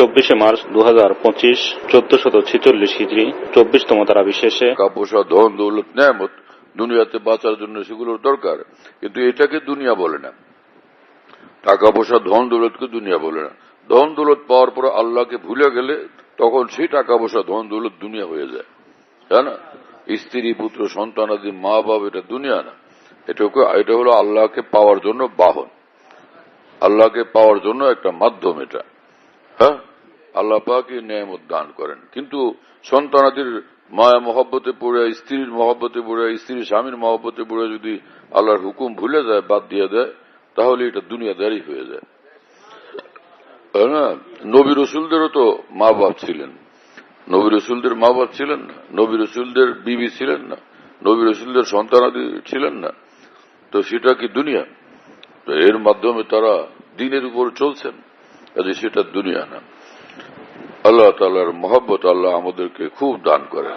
চব্বিশে মার্চ দু হাজার পঁচিশ, চোদ্দশত ছিচল্লিশ হিজড়ি চব্বিশতম তারা বিশেষে। টাকা পয়সা ধন, দৌলত, নেয়ামত, দুনিয়াতে বাঁচার জন্য সেগুলোর দরকার, কিন্তু এটাকে দুনিয়া বলে না। টাকা পয়সা ধন, দৌলতকে দুনিয়া বলে না। ধন, দৌলত পাওয়ার পর আল্লাহকে ভুলে গেলে তখন সেই টাকা পয়সা ধন, দৌলত দুনিয়া হয়ে যায়। তাই না? স্ত্রী, পুত্র, সন্তান আদি, মা বাপ, এটা দুনিয়া না। এটাকে এটা হলো আল্লাহকে পাওয়ার জন্য বাহন। আল্লাহকে পাওয়ার জন্য একটা মাধ্যম এটা। হ্যাঁ? আল্লাহ পাকে ন্যায়ামত দান করেন। কিন্তু সন্তানাদির মায়া মহব্বতে পড়ে, স্ত্রীর মহব্বতে পড়ে স্ত্রীর স্বামীর মহব্বতে পড়ে যদি আল্লাহর হুকুম ভুলে যায়, বাদ দিয়ে দেয়, তাহলে এটা দুনিয়াদারি হয়ে যায়। নবী রসুলদেরও তো মা বাপ ছিলেন। নবী রসুলদের মা বাপ ছিলেন না। নবী রসুলদের বিবি ছিলেন না। নবী রসুলদের সন্তানাদি ছিলেন না। তো সেটা কি দুনিয়া? তো এর মাধ্যমে তারা দিনের উপর চলছেন। সেটা দুনিয়া না। আল্লাহ তালার মহব্বত আল্লাহ আমাদেরকে খুব দান করেন।